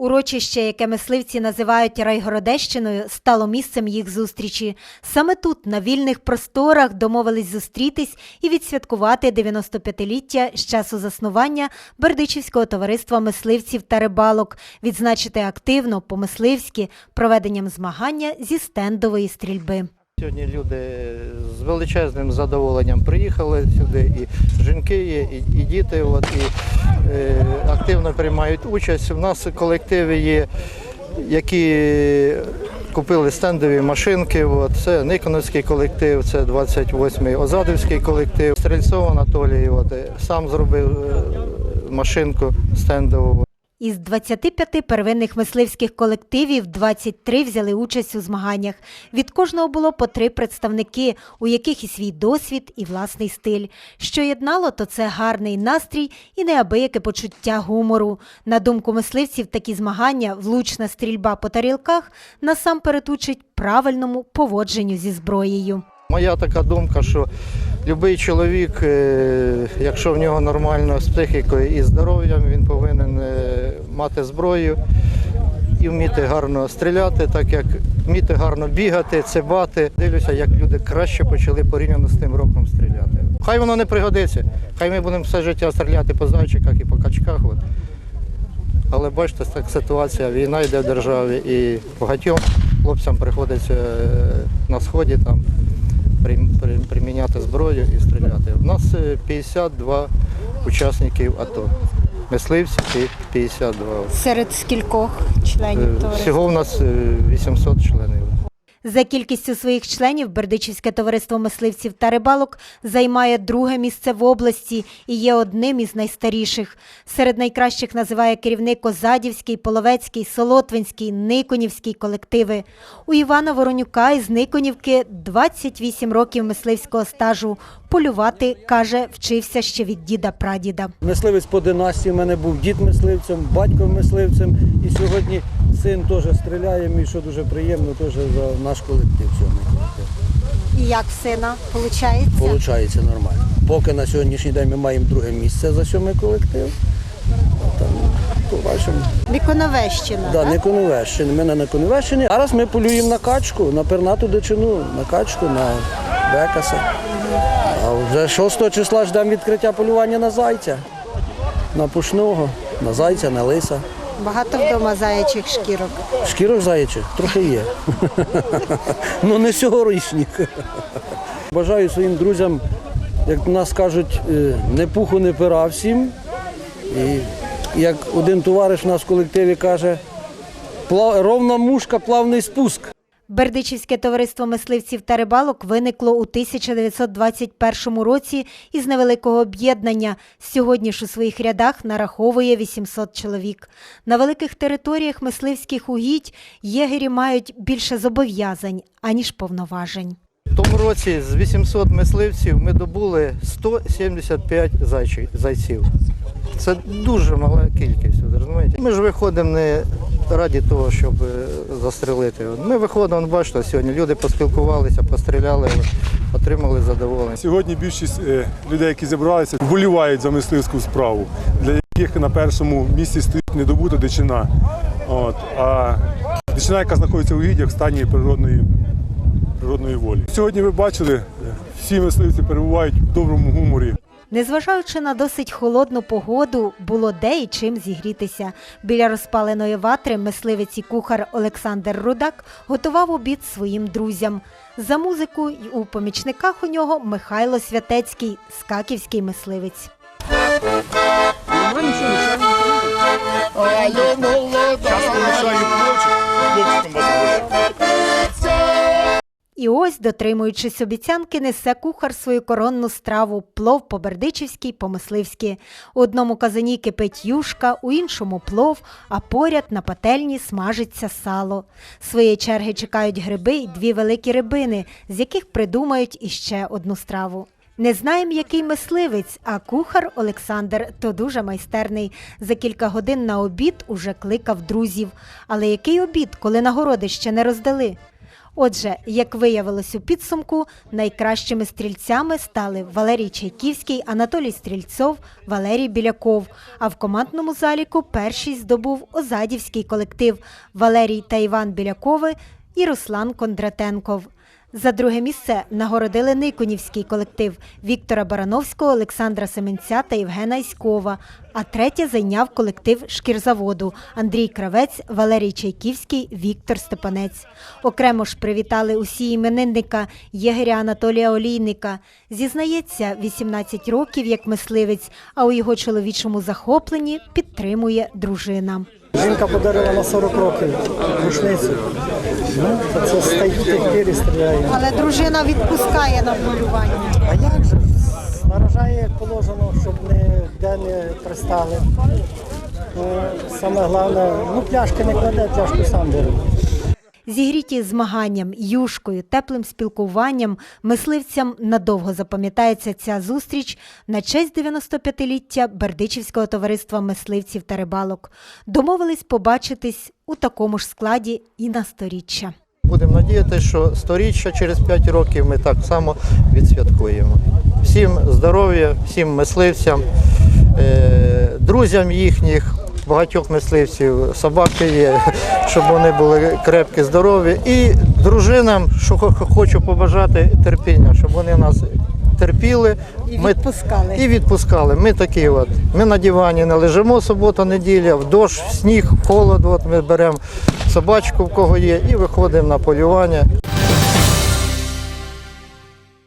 Урочище, яке мисливці називають Райгородещиною, стало місцем їх зустрічі. Саме тут, на вільних просторах, домовились зустрітись і відсвяткувати 95-ліття з часу заснування Бердичівського товариства мисливців та рибалок, відзначити активно по-мисливськи проведенням змагання зі стендової стрільби. Сьогодні люди з величезним задоволенням приїхали сюди, і жінки є, і, і діти, от, і е, активно приймають участь. У нас колективи є, які купили стендові машинки. От, це Никоновський колектив, це 28-й Озадівський колектив. Стрельцов Анатолій от, сам зробив е, машинку стендову. Із 25 первинних мисливських колективів 23 взяли участь у змаганнях. Від кожного було по три представники, у яких і свій досвід, і власний стиль. Що єднало, то це гарний настрій і неабияке почуття гумору. На думку мисливців, такі змагання, влучна стрільба по тарілках насамперед учить правильному поводженню зі зброєю. Моя така думка, що будь-який чоловік, е, якщо в нього нормально з психікою і здоров'ям, він повинен е, мати зброю і вміти гарно стріляти, так як вміти гарно бігати, цибати. Дивлюся, як люди краще почали порівняно з тим роком стріляти. Хай воно не пригодиться, хай ми будемо все життя стріляти по зайчиках і по качках. От. Але бачите, так ситуація, війна йде в державі і багатьом хлопцям приходиться е, на сході там приміняти зброю і стріляти. У нас е, 52 учасників АТО. Мисливці 52. Серед скількох членів членів Всього у нас е, 800 членів. За кількістю своїх членів Бердичівське товариство мисливців та рибалок займає друге місце в області і є одним із найстаріших. Серед найкращих називає керівник Озадівський, Половецький, Солотвинський, Никонівський колективи. У Івана Воронюка із Никонівки 28 років мисливського стажу. Полювати, каже, вчився ще від діда-прадіда. Мисливець по династії, в мене був дід мисливцем, батько мисливцем. І сьогодні син теж стріляє, мій, що дуже приємно, теж за наш колектив. Сьомий колектив. І як в сина виходить? Получається нормально. Поки на сьогоднішній день ми маємо друге місце за сьомий колектив. Там побачимо. Никоновещина. Да, не Конувещини. Ми на Конувещині. Зараз ми полюємо на качку, на пернату дичину, на качку, на бекаса. А вже 6 числа ждемо відкриття полювання на зайця, на пушного, на зайця, на лиса. Багато вдома заячих шкірок. Шкірок заячих? трохи є. Ну не сьогорічних. Бажаю своїм друзям, як нас кажуть, е, не пуху, не пера всім. І як один товариш у нас в колективі каже, ровна мушка, плавний спуск. Бердичівське товариство мисливців та рибалок виникло у 1921 році із невеликого об'єднання. Сьогодні ж у своїх рядах нараховує 800 чоловік. На великих територіях мисливських угідь єгері мають більше зобов'язань, аніж повноважень. В тому році з 800 мисливців ми добули 175 зайчи- зайців. Це дуже мала кількість. розумієте? Ми ж виходимо не раді того, щоб е, застрелити. Ми виходимо, бачите, сьогодні люди поспілкувалися, постріляли, отримали задоволення. Сьогодні більшість е, людей, які зібралися, вболівають за мисливську справу, для яких на першому місці стоїть недобута дичина. От, а дичина, яка знаходиться у гідях в стані природної, природної волі. Сьогодні ви бачили, е, всі мисливці перебувають в доброму гуморі. Незважаючи на досить холодну погоду, було де і чим зігрітися. Біля розпаленої ватри мисливець і кухар Олександр Рудак готував обід своїм друзям. За музику й у помічниках у нього Михайло Святецький, скаківський мисливець. І ось, дотримуючись обіцянки, несе кухар свою коронну страву плов по-бердичівськи, по-мисливськи. У одному казані кипить юшка, у іншому плов, а поряд на пательні смажиться сало. Своєї черги чекають гриби й дві великі рибини, з яких придумають іще одну страву. Не знаємо, який мисливець, а кухар Олександр то дуже майстерний. За кілька годин на обід уже кликав друзів. Але який обід, коли нагороди ще не роздали? Отже, як виявилось у підсумку, найкращими стрільцями стали Валерій Чайківський, Анатолій Стрільцов, Валерій Біляков. А в командному заліку першість здобув Озадівський колектив Валерій та Іван Білякови і Руслан Кондратенков. За друге місце нагородили Никонівський колектив Віктора Барановського, Олександра Семенця та Євгена Іськова. А третє зайняв колектив шкірзаводу Андрій Кравець, Валерій Чайківський, Віктор Степанець. Окремо ж привітали усі іменинника єгеря Анатолія Олійника. Зізнається, 18 років як мисливець, а у його чоловічому захопленні підтримує дружина. Жінка подарила на 40 років рушницю. Ну, це стають тих пір і стріляє. Але дружина відпускає на полювання. А як же? Наражає як положено, щоб ніде не пристали. Ну, Саме головне, ну пляшки не кладе, пляшку сам бере. Зігріті змаганням, юшкою, теплим спілкуванням мисливцям надовго запам'ятається ця зустріч на честь 95-ліття Бердичівського товариства мисливців та рибалок. Домовились побачитись у такому ж складі і на сторіччя. Будемо надіятися, що сторіччя через 5 років ми так само відсвяткуємо. Всім здоров'я, всім мисливцям, е, друзям їхніх, багатьох мисливців, собаки є, щоб вони були крепкі, здорові. І дружинам, що хо- хочу побажати терпіння, щоб вони нас терпіли. І Ми- відпускали. І відпускали. Ми такі от. Ми на дивані не лежимо субота, неділя, в дощ, в сніг, в холод. От ми беремо собачку, в кого є, і виходимо на полювання.